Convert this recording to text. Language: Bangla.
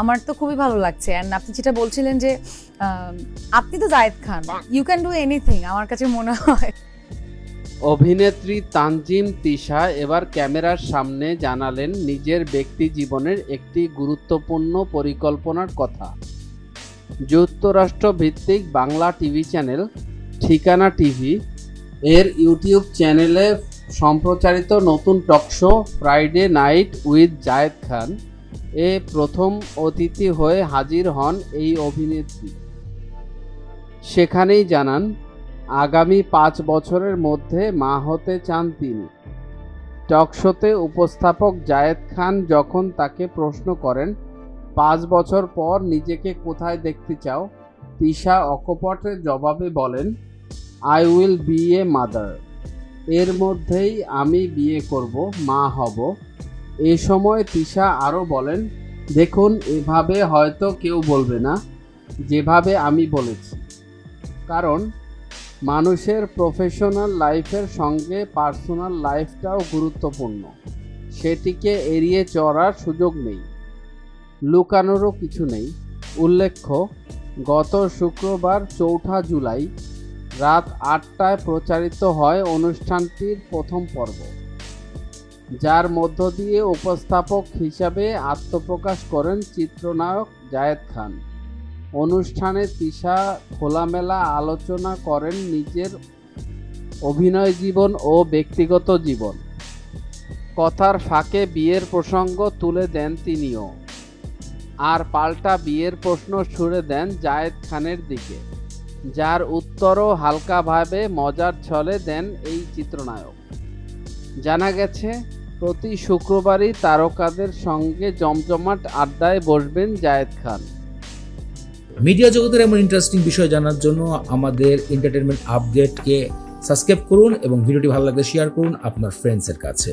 আমার তো খুবই ভালো লাগছে। অ্যান্ড আপনি যেটা বলছিলেন যে আপনি তো Zayed Khan. You can do anything আমার কাছে মনে হয়। অভিনেত্রী তানজিম তিশা এবার ক্যামেরার সামনে জানালেন নিজের ব্যক্তি জীবনের একটি গুরুত্বপূর্ণ পরিকল্পনার কথা। যুক্তরাষ্ট্র ভিত্তিক Bangla TV channel Thikana TV এর ইউটিউব চ্যানেলে সম্প্রচারিত নতুন talk show Friday night with Zayed Khan. এ প্রথম অতিথি হয়ে হাজির হন এই অভিনেত্রী। সেখানেই জানান, আগামী পাঁচ বছরের মধ্যে মা হতে চান তিনি। টকশোতে উপস্থাপক জায়েদ খান যখন তাকে প্রশ্ন করেন, পাঁচ বছর পর নিজেকে কোথায় দেখতে চাও? তিশা অকপটের জবাবে বলেন, I will be a mother. এর মধ্যেই আমি বিয়ে করব, মা হব। এ সময় তিশা আরও বলেন, দেখুন, এভাবে হয়তো কেউ বলবে না, যেভাবে আমি বলেছি। কারণ মানুষের প্রফেশনাল লাইফের সঙ্গে পার্সোনাল লাইফটাও গুরুত্বপূর্ণ। সেটিকে এড়িয়ে চড়ার সুযোগ নেই। লুকানোরও কিছু নেই। উল্লেখ্য, গত শুক্রবার চৌঠা জুলাই রাত আটটায় প্রচারিত হয় অনুষ্ঠানটির প্রথম পর্ব। যার মধ্য দিয়ে উপস্থাপক হিসাবে আত্মপ্রকাশ করেন চিত্রনায়ক জায়েদ খান। অনুষ্ঠানে তিশা খোলামেলা আলোচনা করেন নিজের অভিনয় জীবন ও ব্যক্তিগত জীবন। কথার ফাঁকে বিয়ের প্রসঙ্গ তুলে দেন তিনিও। আর পাল্টা বিয়ের প্রশ্ন ছুড়ে দেন জায়েদ খানের দিকে, যার উত্তরও হালকাভাবে মজার ছলে দেন এই চিত্রনায়ক। জানা গেছে প্রতি শুক্রবারই তারকাদের সঙ্গে জমজমাট আড্ডায় বসবেন জায়েদ খান। মিডিয়া জগতের এমন ইন্টারেস্টিং বিষয় জানার জন্য আমাদের এন্টারটেনমেন্ট আপডেটকে সাবস্ক্রাইব করুন এবং ভিডিওটি ভালো লাগলে শেয়ার করুন আপনার ফ্রেন্ডসের কাছে।